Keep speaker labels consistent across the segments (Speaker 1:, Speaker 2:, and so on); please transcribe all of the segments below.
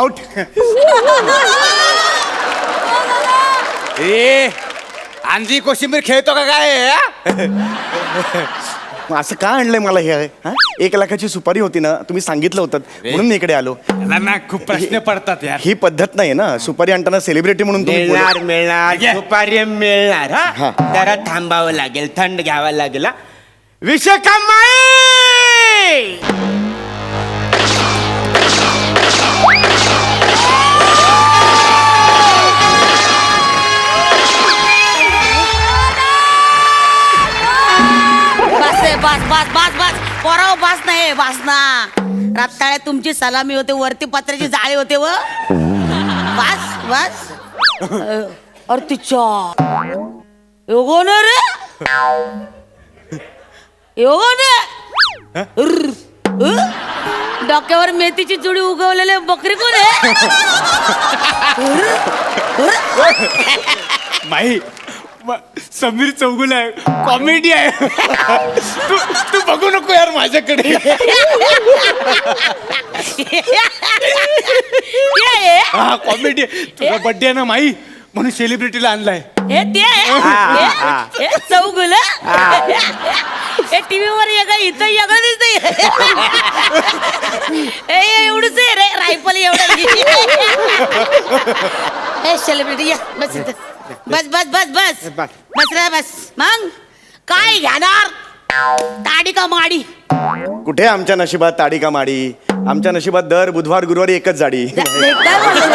Speaker 1: Out
Speaker 2: ए अंजी कोशिंबीर खेळतो का काय हा?
Speaker 1: असं का आणलंय मला हे हा? एक लाखाची सुपारी होती ना तुम्ही सांगितलं होतं म्हणून मी इकडे आलो
Speaker 2: ना खूप प्रश्न पडतात यार
Speaker 1: ही पद्धत नाही ना सुपारी आणताना सेलिब्रिटी म्हणून तुम्ही
Speaker 3: मिळणार मिळणार
Speaker 2: घे.
Speaker 3: दुपारी मिळणार
Speaker 1: हा.
Speaker 3: हा जरा थांबावं लागेल थंड घ्यावं लागेल हा. विश्वकर्माई
Speaker 4: बस बस बस बस बस. पोराव बस नाही बस ना. तुमची सलामी होते वरती पत्र्याची जाळी होते व. बस बस. अरे तिच्या. योगो ना रे? योगो न? डोक्यावर मेथीची जुडी उगवलेले बकरी कोण आहे?
Speaker 2: माही समीर चौगुल आहे. कॉमेडी आहे. तू तू बघू नको यार माझ्याकडे.
Speaker 4: ते आहे
Speaker 2: हा कॉमेडी तुझा बर्थडे आहे ना माही म्हणून सेलिब्रिटीला आणलाय.
Speaker 4: हे ते आहे. चौगुल. हे. टीव्ही वर येगळं इथं येगळं दिसतंय. हे एवढंच आहे रे रायफल एवढं. हे सेलिब्रिटी या बस इथं. बस बस बस बस बस रे बस मग काय घेणार ताडी का माडी
Speaker 1: कुठे आमच्या नशिबात ताडी का माडी आमच्या नशिबात दर बुधवार गुरुवारी एकच जाडी
Speaker 4: काय बोलला? काय बोलला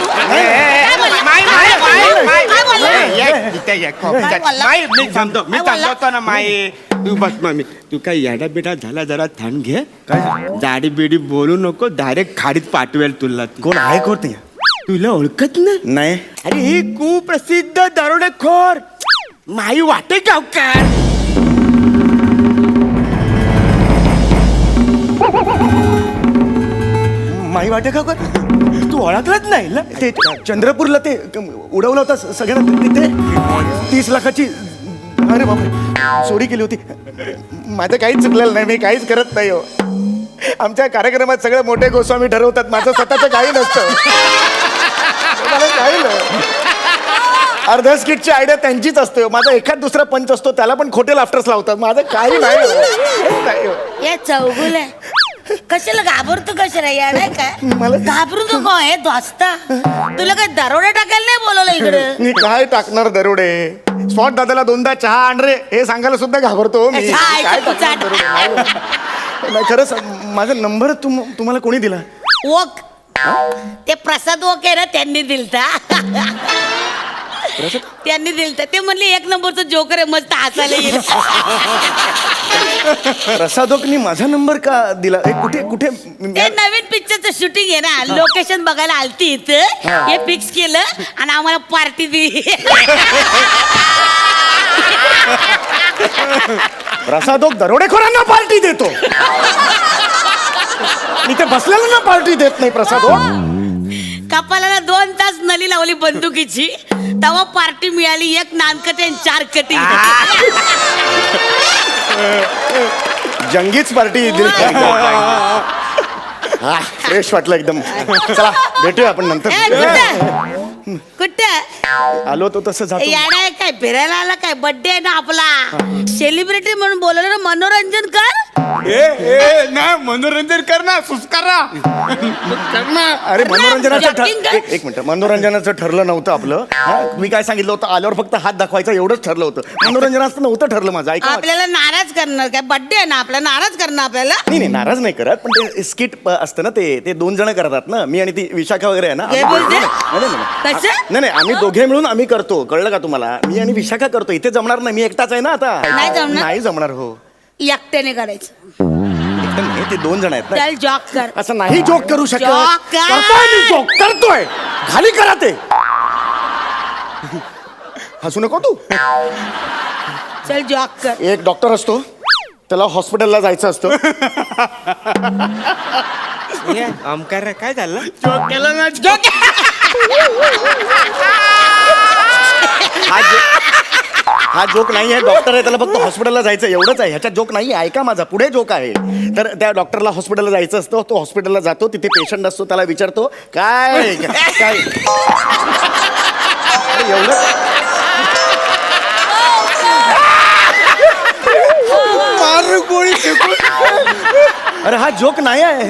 Speaker 4: तू? काय बोलला?
Speaker 3: माई, माई, माई, माई.
Speaker 4: काय बोलला?
Speaker 3: ए, ये, इथे ये, कॉफी
Speaker 4: काय
Speaker 3: घ्या.
Speaker 4: बोलला?
Speaker 3: माई, मी थांबतो मी
Speaker 4: काय बोलला?
Speaker 3: थांबवतो ना माई तू बस मामी तू काय याडा बिडा झाला जरा थंड घे. दाढी बिडी बोलू नको डायरेक्ट खाडीत पाठवेल तुला ती.
Speaker 1: कोण आहे कोण नाही
Speaker 3: तुला ओळखत ना?
Speaker 1: नाही.
Speaker 3: अरे ही कुप्रसिद्ध दरोडेखोर. माई वाटे गावकार.
Speaker 1: माही वाटे का तू ओळखलंच नाही ना? ते चंद्रपूरला ते उडवलं होतं सगळ्यांना तिथे? तीस लाखाची अरे बापरे. चोरी केली होती. माझं काहीच चुकलेलं नाही मी काहीच करत नाही हो. आमच्या कार्यक्रमात सगळे मोठे गोस्वामी ठरवतात माझं स्वतःचं काही नसतं. मला काही नाही. अर्ध स्किटची आयडिया त्यांचीच असते हो. माझा एखाद दुसरा पंच असतो त्याला पण खोटे लाफ्टर्स लावतात. माझं काही नाही काहीच नाही हो.
Speaker 4: हे चौगुल आहे. कशाला घाबरतो कशाला? या नाही काय
Speaker 1: मला-
Speaker 4: घाबरू नको हे दोस्ता तुला काय दरोडा टाकायला नाही बोलवलं इकडे?
Speaker 1: मी काय टाकणार दरोडे? स्पॉट दादाला दोनदा चहा आण रे. हे सांगायला सुद्धा घाबरतो मी.
Speaker 4: चहा आहे
Speaker 1: काय
Speaker 4: का तुझा?
Speaker 1: टाकणार दरोडे? नाही, नाही खरंच माझा नंबर तुम तुम्हाला कोणी दिला?
Speaker 4: ओक. ते प्रसाद ओक आहे ना त्यांनी दिलता. त्यांनी दिलता. ते म्हणले एक नंबरचं जोकर आहे मस्त हसायला येईल.
Speaker 1: प्रसादोकनी माझा नंबर का दिला? हे कुठे कुठे?
Speaker 4: ते नवीन पिक्चरचं शूटिंग आहे ना. लोकेशन बघायला आलती इथं. हे. फिक्स केलं आणि आम्हाला पार्टी दिली.
Speaker 1: प्रसादोक दरोडेखोरांना पार्टी देतो. मी ते बसलेल्यांना पार्टी देत नाही प्रसादोक.
Speaker 4: कपालाला दोन तास नली लावली बंदुकीची. तेव्हा पार्टी मिळाली एक नानकटी आणि चार कटी.
Speaker 1: जंगीच पार्टी दिली फ्रेश वाटलं एकदम. चला भेटूया आपण नंतर.
Speaker 4: कुठं?
Speaker 1: आलो तो तसं जातो.
Speaker 4: याडा आहे काय? फिरायला आला काय? बर्थडे आहे ना आपला. सेलिब्रिटी म्हणून बोलवलं ना मनोरंजन कर.
Speaker 2: ए ए ना मनोरंजन कर ना सुस्कारा. कर ना
Speaker 1: अरे मनोरंजनाचं
Speaker 4: Jogging
Speaker 1: ठर
Speaker 4: कर.
Speaker 1: एक एक मिनिट. मनोरंजनाचं ठरलं नव्हतं आपलं. हा? मी काय सांगितलं होतं? आल्यावर फक्त हात दाखवायचा एवढंच ठरलं होतं. मनोरंजनाचं नव्हतं ठरलं माझं ऐका माझं.
Speaker 4: आपल्याला नाराज करणार. काय बर्थडे आहे ना आपला नाराज करणार आपल्याला?
Speaker 1: नाही नाही नाराज नाही करत पण ते स्किट असतं ना ते ते दोन जण करतात ना. मी आणि ती विशाखा वगैरे आहे ना.
Speaker 4: काय बोलते?
Speaker 1: नाही, नाही, नाही.
Speaker 4: कसं?
Speaker 1: नाही नाही आम्ही दोघे मिळून आम्ही करतो. कळलं का तुम्हाला? मी आणि विशाखा करतो. इथे जमणार नाही. मी एकटाच आहे ना आता.
Speaker 4: नाही जमणार?
Speaker 1: नाही जमणार हो.
Speaker 4: एकट्याने करायचं.
Speaker 1: एकदम नाही ते दोन जण आहेत ना.
Speaker 4: चल जॉक कर.
Speaker 1: असं नाही जोक करू शकत.
Speaker 4: Joke कर.
Speaker 1: करतोय मी जोक करतोय. खाली करा ते. हसू नको तू.
Speaker 4: चल जॉक कर.
Speaker 1: एक डॉक्टर असतो. त्याला हॉस्पिटलला जायचं असतं.
Speaker 3: ओमकार काय झालं?
Speaker 2: जोक केला ना.
Speaker 3: हा जो
Speaker 1: हा जोक नाही आहे डॉक्टर आहे त्याला फक्त हॉस्पिटलला जायचं एवढंच आहे. ह्याच्यात जोक नाही आहे ऐका माझा पुढे जोक आहे. तर त्या डॉक्टरला हॉस्पिटलला जायचं असतं तो हॉस्पिटलला जातो तिथे पेशंट असतो त्याला विचारतो काय काय एवढं
Speaker 3: गोळी
Speaker 1: अरे हा जोक नाही आहे.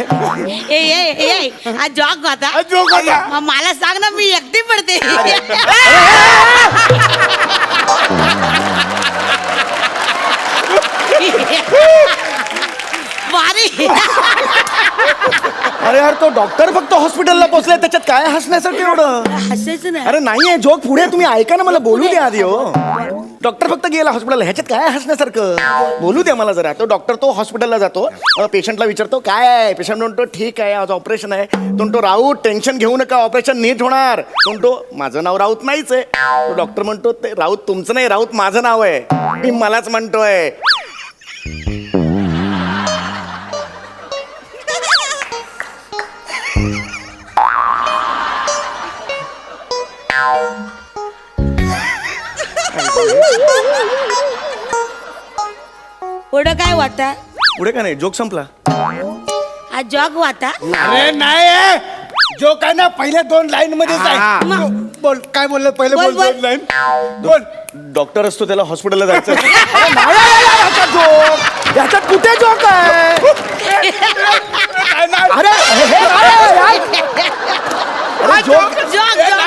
Speaker 4: ए ए ए हा जॉक होता.
Speaker 2: हा joke होता.
Speaker 4: मला सांग ना मी एकटी पडते. भारी.
Speaker 1: अरे यार तो डॉक्टर फक्त हॉस्पिटलला पोहोचलाय त्याच्यात काय हसण्यासाठी एवढं?
Speaker 4: हसायचं नाही.
Speaker 1: अरे नाही आहे जोक पुढे तुम्ही ऐका ना मला बोलू द्या आधी हो. डॉक्टर फक्त गेला हॉस्पिटलला ह्याच्यात काय हसण्यासारखं? बोलू द्या मला जरा. तो डॉक्टर तो हॉस्पिटलला जातो पेशंटला विचारतो काय आहे? पेशंट म्हणतो ठीक आहे आज ऑपरेशन आहे. तो म्हणतो राऊत टेन्शन घेऊ नका ऑपरेशन नीट होणार. तो म्हणतो माझं नाव राऊत नाहीच आहे. तो डॉक्टर म्हणतो ते राऊत तुमचं नाही राऊत माझं नाव आहे. मी मलाच म्हणतोय.
Speaker 4: पुढं काय होता
Speaker 1: पुढे का नाही? जोक संपला.
Speaker 4: हा जॉक होता
Speaker 2: अरे नाही जो काय ना पहिल्या दोन लाईन मध्येच
Speaker 3: हा.
Speaker 2: आहे जो- बोल काय बोललं? पहिले
Speaker 4: बोल,
Speaker 2: बोल
Speaker 4: बोल.
Speaker 2: दोन लाईन बोल.
Speaker 1: डॉक्टर असतो त्याला हॉस्पिटलला जायचं. आहे ह्याच्यात कुठे जोक आहे?
Speaker 2: काय.
Speaker 1: अरे हे- हे काय आहे यार? अरे जोक
Speaker 4: जॉक
Speaker 2: ए,
Speaker 4: जॉक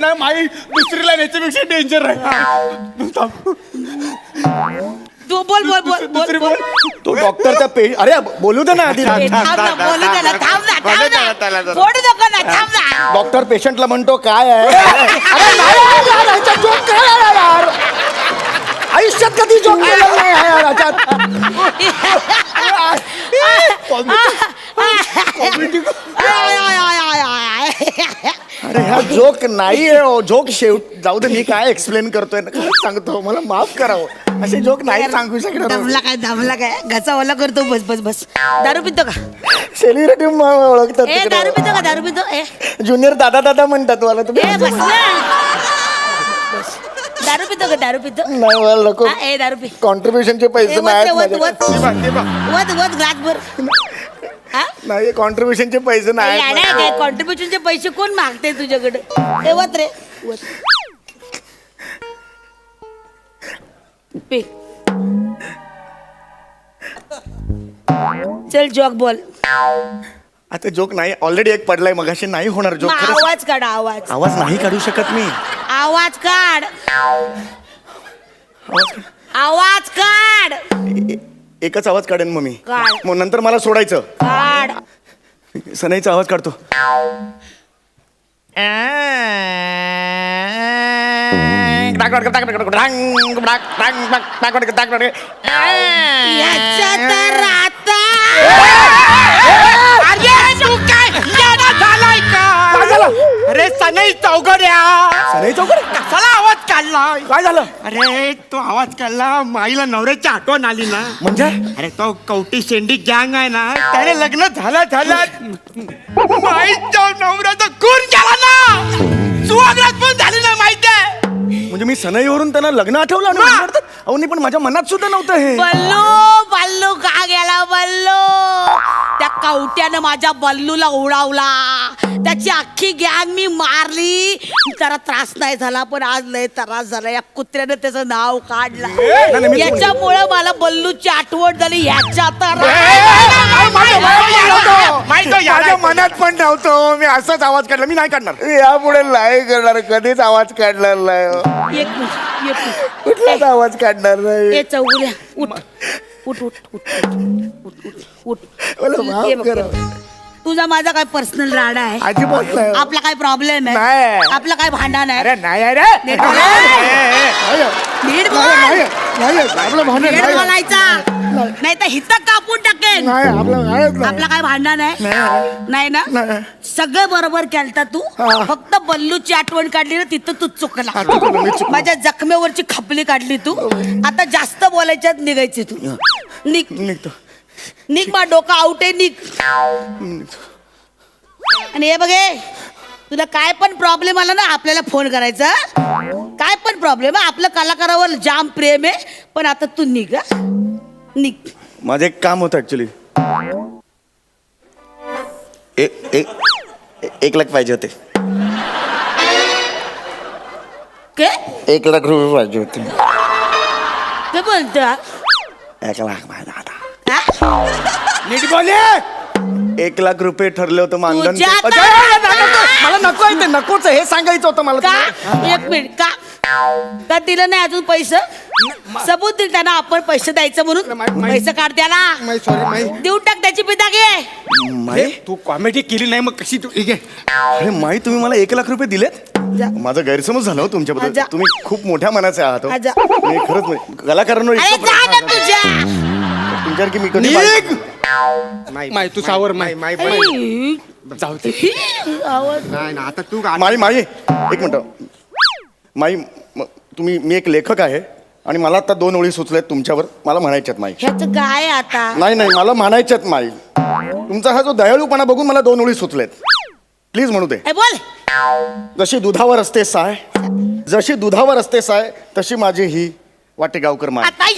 Speaker 2: नाही, माई दुसरी लाईन याच्यापेक्षा डेंजर आहे थांब.
Speaker 4: तू बोल बोल बोल
Speaker 2: दुसरी
Speaker 4: बोल.
Speaker 2: बोल.
Speaker 1: तो डॉक्टर त्या पे अरे बोलू दे ना आधी.
Speaker 4: ए, थांब ना बोलू दे ना थांब ना
Speaker 3: बोलू दे ना.
Speaker 4: थांब
Speaker 3: त्याला
Speaker 4: ना
Speaker 3: जरा.
Speaker 4: फोडू नको ना थांब ना.
Speaker 1: डॉक्टर पेशंटला म्हणतो काय आहे? अरे नाही आहे यार, ह्याच्यात जोक काय आहे यार? आयुष्यात कधी जोक नाही आहे यार ह्याच्यात अरे ह्या जोक नाही हो. जोक शेवट जाऊ दे मी काय एक्सप्लेन करतोय ना काय सांगतो मला माफ करावं. असे जोक नाही सांगू शकणार
Speaker 4: दमला काय दमला काय? घसा ओला करतो बस बस बस. दारू पितो का?
Speaker 1: सेलिब्रिटी ओळखतात
Speaker 4: ए दारू पितो का दारू पितो? ए.
Speaker 1: ज्युनियर दादा दादा म्हणतात मला
Speaker 4: ए
Speaker 1: तुम्ही
Speaker 4: बस ना. पितो का? दारू पितो
Speaker 1: नाही मला नको.
Speaker 4: हा, ए दारू पी
Speaker 1: कॉन्ट्रीब्युशनचे
Speaker 4: ए,
Speaker 1: पैसे
Speaker 4: वत
Speaker 1: नाही
Speaker 4: वत वत. वत वत ग्लास भर हा?
Speaker 1: नाही कॉन्ट्रीब्युशनचे पैसे नाही
Speaker 4: काय कॉन्ट्रीब्युशनचे पैसे कोण मागते तुझ्याकडे? ए वत रे. वत पी. चल जॉक बोल
Speaker 1: आता जोक नाही ऑलरेडी एक पडलाय मगाशी नाही होणार जोक
Speaker 4: मग
Speaker 1: खरंच.
Speaker 4: आवाज काढ आवाज.
Speaker 1: आवाज नाही काढू शकत मी.
Speaker 4: आवाज काढ. आवाज काढ.
Speaker 1: ए- एकच आवाज काढेन मग मी.
Speaker 4: काढ.
Speaker 1: मग नंतर मला सोडायचं.
Speaker 4: काढ.
Speaker 1: सनईचा आवाज काढतो.
Speaker 4: याच्या तर आता
Speaker 3: अरे सनई चौघड्या.
Speaker 1: सनई चौकडे
Speaker 3: कसाला आवाज काढला
Speaker 1: काय झालं?
Speaker 3: अरे तो आवाज काढला माईला नवऱ्याची आठवण आली ना.
Speaker 1: म्हणजे?
Speaker 3: अरे तो कवटी शेंडी गँग आहे ना त्याने लग्न झालं झालं. माईच्या नवऱ्याचा खून केला ना. सुहागरात पण झाली ना माहिती
Speaker 1: म्हणजे मी सनईवरून त्यांना लग्न आठवलं आणि मला वाटतं, अहो नाही पण माझ्या मनात सुद्धा नव्हतं हे.
Speaker 4: बल्लू बल्लू का गेला बल्लू? त्या कवट्यानं माझ्या बल्लूला उडावला. त्याची अख्खी गॅंग मी मारली. जरा त्रास नाही झाला पण आज लय त्रास झाला. या कुत्र्यानं त्याचं नाव काढलं. याच्यामुळे मला बल्लूची आठवण झाली. ह्याच्या
Speaker 1: माझ्या मनात पण नव्हतं. मी असाच आवाज काढला. मी नाही काढणार. यापुढे नाही करणार. कधीच आवाज काढणार नाही.
Speaker 4: एक मिनिट एक मिनिट.
Speaker 1: कुठलाच आवाज काढणार नाही?
Speaker 4: ए चौगुल्या उठ. उठ उठ उठ उठ उठ उठ
Speaker 1: मला माफ
Speaker 4: ये बघ,
Speaker 1: करा.
Speaker 4: ये बघ. तुझा माझा काय पर्सनल राडा आहे?
Speaker 1: अजिबात नाही.
Speaker 4: आपला काय प्रॉब्लेम आहे?
Speaker 1: नाही.
Speaker 4: आपलं काय भांडण आहे?
Speaker 1: नाही अरे.
Speaker 4: नीट बोल. नीट बोल.
Speaker 1: नाही, नाही, आपलं भांडण
Speaker 4: नीट
Speaker 1: नाही.
Speaker 4: बोलायचा. नाही. तर हिथं कापून टाकेन.
Speaker 1: नाही आपलं नाहीच नाही.
Speaker 4: आपलं काय भांडण आहे?
Speaker 1: नाही.
Speaker 4: नाही ना?
Speaker 1: नाही.
Speaker 4: सगळं बरोबर केलता तू.
Speaker 1: हा.
Speaker 4: फक्त बल्लूची आठवण काढली ना तिथं तू
Speaker 1: हा,
Speaker 4: चुकला
Speaker 1: चुकलो, मी चुकलो.
Speaker 4: माझ्या जखमेवरची खपली काढली तू. आता जास्त बोलायच्यात निघायचे तू. निघ.
Speaker 1: निघतो.
Speaker 4: निघ मा डोकं आउट आहे निघ. आणि हे बघे तुला काय पण प्रॉब्लेम आला ना आपल्याला फोन करायचा काय पण प्रॉब्लेम आहे आपलं कलाकारावर जाम प्रेम आहे पण आता तू निघ हं? निघ.
Speaker 1: माझं एक काम होतं ऍक्च्युली एक एक एक लाख पाहिजे होते.
Speaker 4: काय
Speaker 1: एक लाख रुपये पाहिजे होते.
Speaker 4: काय बोलता
Speaker 1: एक लाख?
Speaker 2: नीट बोले
Speaker 1: एक लाख रुपये ठरले होतं मानधन
Speaker 4: तुझ्या
Speaker 1: ते-
Speaker 4: आता-
Speaker 1: अरे, नको, नको, मला नको आहे ते नकोच आहे, हे सांगायचं होतं मला
Speaker 4: का?
Speaker 1: तुम्हाला.
Speaker 4: एक मिनिट का? का दिलं नाही अजून पैसे? सबूत दिल त्यांना आपण पैसे द्यायचं म्हणून. पैसे काढ त्याला.
Speaker 2: माई
Speaker 4: देऊन टाक त्याची पिता घे.
Speaker 1: माई
Speaker 2: तू कॉमेडी केली नाही मग कशी तू ठीक आहे
Speaker 1: अरे माई तुम्ही मला एक लाख रुपये दिलेत?
Speaker 4: जा.
Speaker 1: माझा गैरसमज झाला हो तुमच्याबद्दल. तुम्ही खूप मोठ्या मनाचे आहात हो. नाही, खरंच नाही कलाकारांवर
Speaker 4: अरे
Speaker 1: इतकं
Speaker 4: जा ना
Speaker 1: प्रेम-
Speaker 4: तुझ्या
Speaker 1: तुमच्यासारखी मी कधी
Speaker 2: माई माई तू सावर माई माई
Speaker 4: आई,
Speaker 2: जाऊ दे.
Speaker 4: आवाज
Speaker 2: नाही ना आता तू
Speaker 1: माई माई एक मिनिट. माई म- तुम्ही मी एक लेखक आहे आणि मला आता दोन ओळी सुचल्यात तुमच्यावर. मला म्हणायच्यात माई.
Speaker 4: ह्याच काय आता?
Speaker 1: नाही नाही मला म्हणायच्यात माई. तुमचा हा जो दयाळूपणा बघून मला दोन ओळी सुचलेत. प्लीज म्हणू दे.
Speaker 4: ए, बोल.
Speaker 1: जशी दुधावर असते साय जशी दुधावर असते साय तशी माझी ही वाटे गावकर माय.
Speaker 4: आता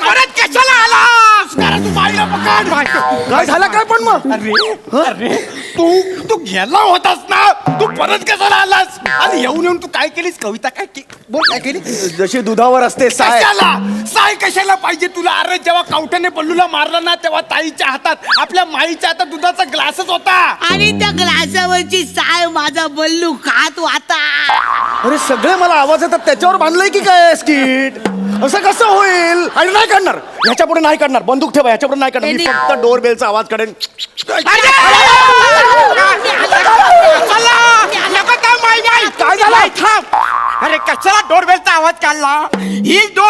Speaker 3: परत कशाला कारण तू बाईला पकड
Speaker 1: काय झालं काय पण मग?
Speaker 2: अरे अरे. तू तू गेला होतास ना? तू परत कशाला आलास? आणि येऊन येऊन तू काय केलीस? कविता काय के- बोल काय केली
Speaker 1: जशी दुधावर असते साय.
Speaker 2: कशाला? साय कशाला पाहिजे तुला? अरे जेव्हा कावट्याने पल्लूला मारला ना तेव्हा ताईच्या हातात आपल्या माईच्या हातात दुधाचा ग्लासच होता.
Speaker 4: आणि त्या ग्लासावरची साय माझा बल्लू खात आता
Speaker 1: अरे सगळे मला आवाज येतात. त्याच्यावर बांधलंय की काय स्किट असं कसं होईल? आणि नाही काढणार ह्याच्या पुढे नाही काढणार बंदूक ठेवा ह्याच्या पुढे नाही काढणार मी फक्त डोर बेलचा आवाज काढेन.
Speaker 3: काय झालं? थांब अरे कशाला डोरबेलचा आवाज काढला? ही डोरबेल होती